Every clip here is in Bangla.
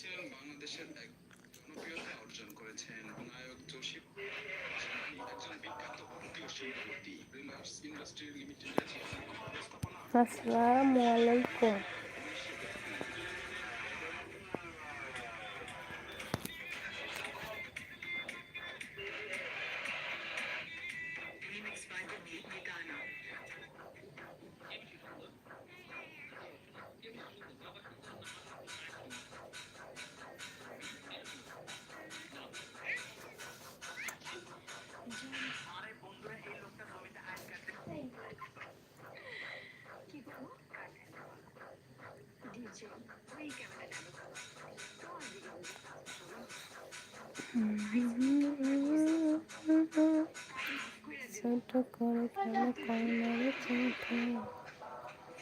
ছিলেন বাংলাদেশের এক জনপ্রিয়তা অর্জন করেছেন নায়ক বিখ্যাত আসসালামু আলাইকুম।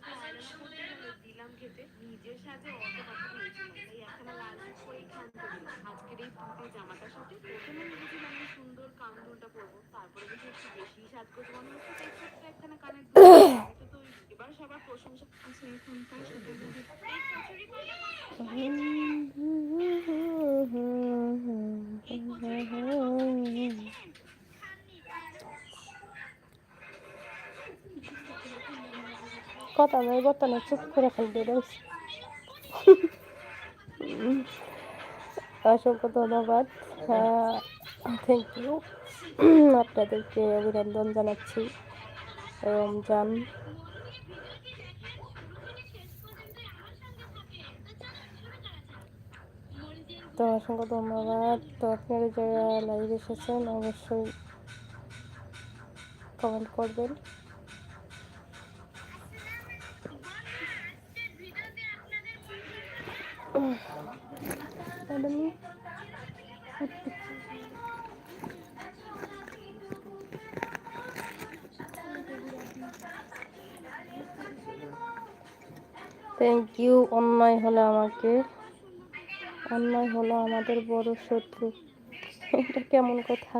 পানি খাইলাম না নিজের সাথে অত কথা হয়েছিল তাই একখানা লাল করে ক্ষান্ত দিলাম আজকের এই পুঁতে জামাটার সাথে প্রথমে ভেবেছিলাম আমি সুন্দর কানদুলটা পরবো তারপরে দেখি একটু বেশি সাজ মনে হচ্ছে তাই ছোট্ট একখানা কানের দুল তো এবার সবার প্রশংসা আছে এখনকার সাথে যদি এই কচুরি করলে কথা নয় বর্তমানে চুপ করে ফেলবে রয়েছে অসংখ্য ধন্যবাদ। থ্যাংক ইউ আপনাদেরকে অভিনন্দন জানাচ্ছি। রমজান। তো অসংখ্য ধন্যবাদ। তো আপনারা যারা লাইভ এসেছেন, অবশ্যই কমেন্ট করবেন। থ্যাংক ইউ অন্যায় হলো আমাকে। অন্যায় হলো আমাদের বড় শত্রু। এটা কেমন কথা?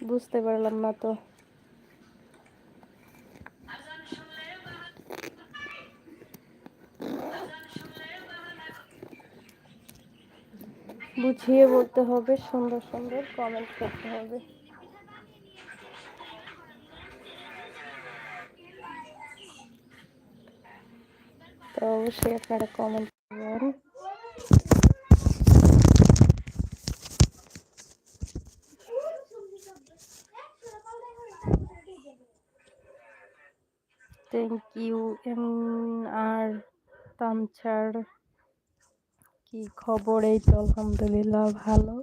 বুঝতে পারলাম না তো। বুঝিয়ে বলতে হবে, সুন্দর সুন্দর কমেন্ট করতে হবে তো অবশ্যই আপনারা কমেন্ট করবেন। থ্যাংক ইউ এম আর তামছাড় কি খবর? এই তো আলহামদুলিল্লাহ ভালো।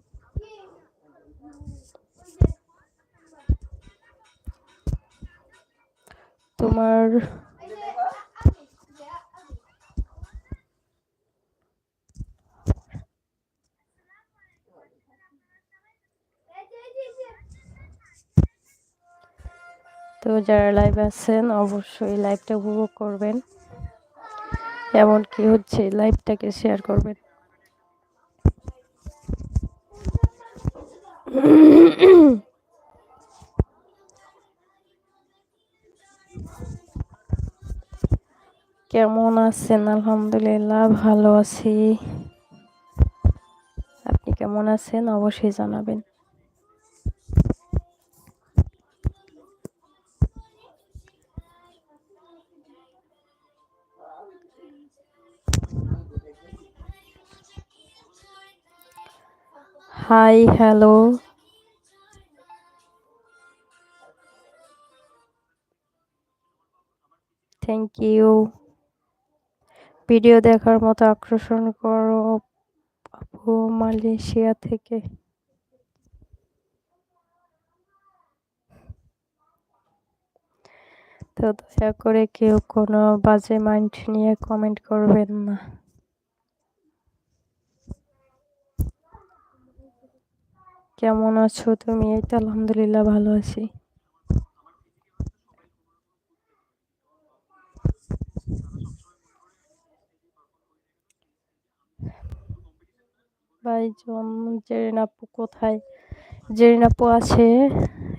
তোমার তো যারা লাইভ আছেন, অবশ্যই লাইভটা উপভোগ করবেন। এমন কি হচ্ছে লাইভটাকে শেয়ার করবেন। কেমন আছেন? আলহামদুলিল্লাহ, ভালো আছি। আপনি কেমন কেমন আছেন? অবশ্যই জানাবেন। Hi hello thank you video দেখার মতো আকর্ষণ করো, আপু, মালয়েশিয়া থেকে। তো দয়া করে কেউ কোনো বাজে মাইন্ড নিয়ে কমেন্ট করবেন না। কেমন আছো তুমি? এই তো আলহামদুলিল্লাহ ভালো আছি। ভাইজন জেরিন আপু কোথায়? জেরিন আপু আছে,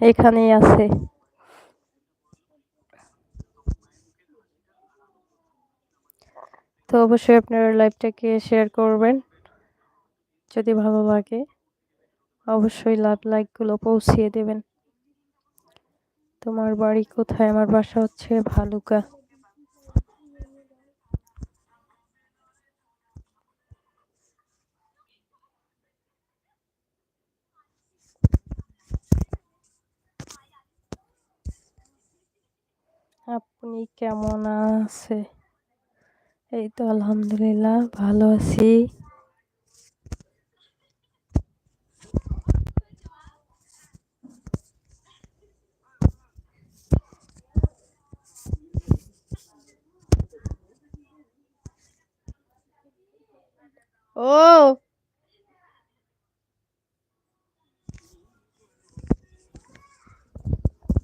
এখানেই আছে। তো অবশ্যই আপনারা লাইভটাকে শেয়ার করবেন, যদি ভালো লাগে। অবশ্যই লাভ লাইকগুলো পৌঁছিয়ে দেবেন। তোমার বাড়ি কোথায়? আমার বাসা হচ্ছে ভালুকা। আপনি কেমন আছে? এই তো আলহামদুলিল্লাহ, ভালো আছি। ও।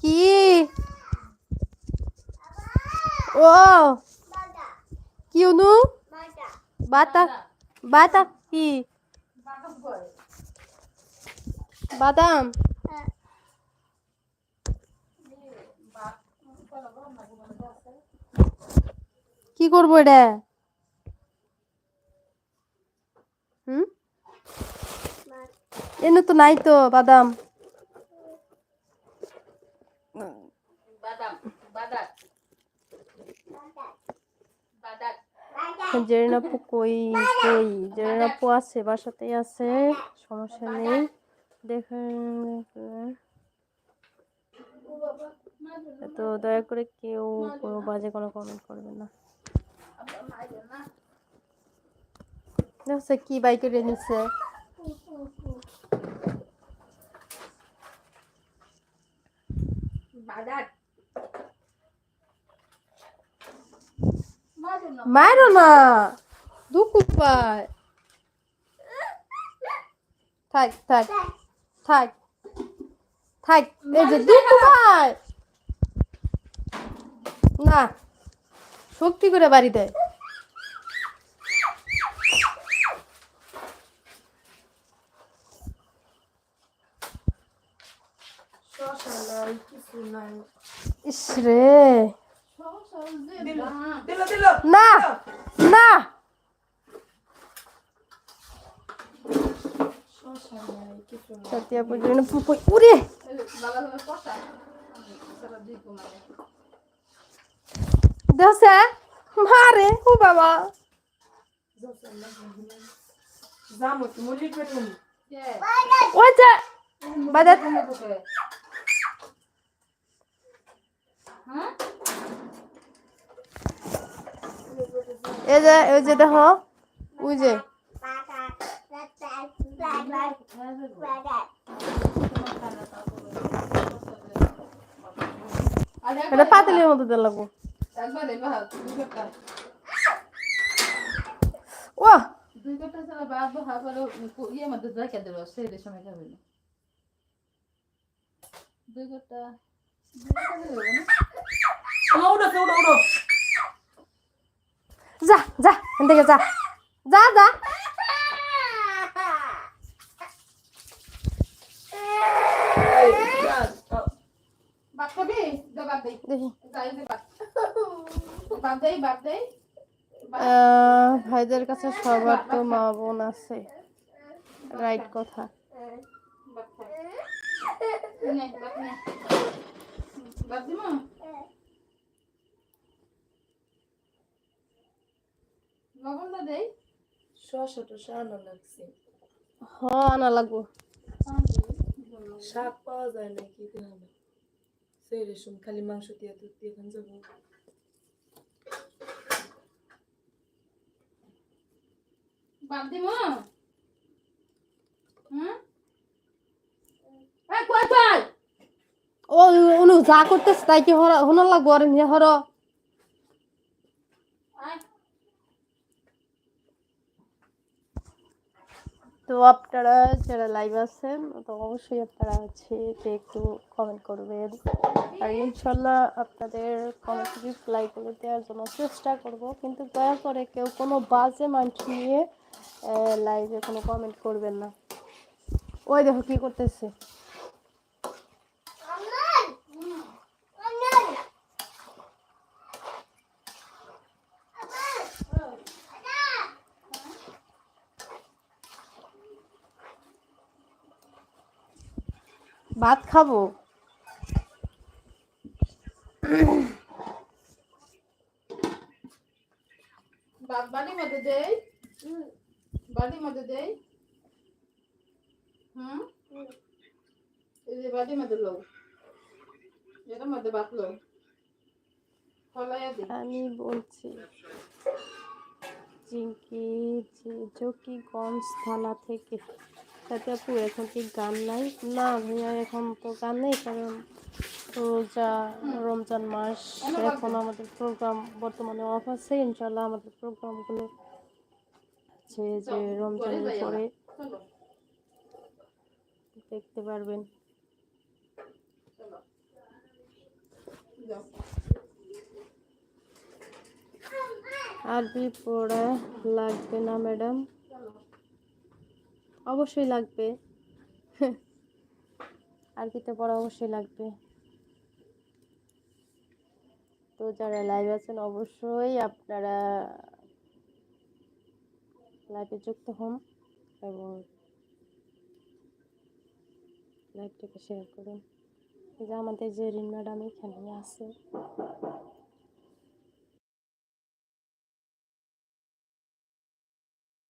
কি? ও। কি অনু বাতা বাতা কি? বাদাম। কি করব এটা হুম এনে তো নাই তো বাদাম। জেরিন আপু কই কই? জেরিন আপু আছে বাসাতেই আছে সমস্যা নেই। দেখেন তো দয়া করে কেউ কোনো বাজে কোনো কমেন্ট করবে না। দেখছে কি বাইকে নিচ্ছে মারো না দুঃখ পায় থাক থাক থাক থাক এই যে দুঃখ পায় না শক্তি করে বাড়ি দেয় ইস রে। না না। সত্যি পর্যন্ত উড়ে দেখছে মারে ও বাবা। ওই বাজার এই ওই যে দেখো, ওই যে। এটা পাতিলের মতো দিয়ে লাগবো। ও দুই ঘণ্টা ছাড়া বাদ হাফারও ইয়ে মধ্যে রেখে দেবো সেই সময় খাবে দুই দুই ঘণ্টা যা যা এখান থেকে যা। যা যা। ভাইদের কাছে সবার তো মা বোন আছে। রাইট কথা। দিমু? লবণটা দেই? শশা টশা আনা লাগছে। হ আনা লাগবো। শাক পাওয়া যায় না কি না সেই খালি মাংস দিয়ে দুধ দিয়ে যাব? ও উনি যা করতেছে তাই কি হরা হুনার লাগবো আর নিয়ে হর? তো আপনারা যারা লাইভ আছেন, তো অবশ্যই আপনারা হচ্ছে যে একটু কমেন্ট করবেন। আর ইনশাল্লাহ আপনাদের কমেন্ট রিপ্লাই করে দেওয়ার জন্য চেষ্টা করব। কিন্তু দয়া করে কেউ কোনো বাজে মানুষ নিয়ে লাইভে কোনো কমেন্ট করবেন না। ওই দেখো কী করতেছে। ভাত খাব। ভাত বাড়ির মধ্যে দেই। বাড়ির মধ্যে দেই। হুম? এই যে বাড়ির মধ্যে এটার আমি বলছি জিঙ্কি জকিগঞ্জ থানা থেকে তাতে আপু এখন কি গান নাই? না ভাইয়া এখন তো গান নেই, কারণ রোজা রমজান মাস, এখন আমাদের প্রোগ্রাম বর্তমানে অফ আছে ইনশাল্লাহ আমাদের প্রোগ্রামগুলো হচ্ছে যে রমজানের পরে দেখতে পারবেন। আরবি পড়া লাগবে না, ম্যাডাম। অবশ্যই লাগবে। আরবিতে পড়া অবশ্যই লাগবে। তো যারা লাইভ আছেন, অবশ্যই আপনারা লাইভে যুক্ত হন এবং লাইভটাকে শেয়ার করুন। যে আমাদের যে রিন ম্যাডাম এখানে আছে।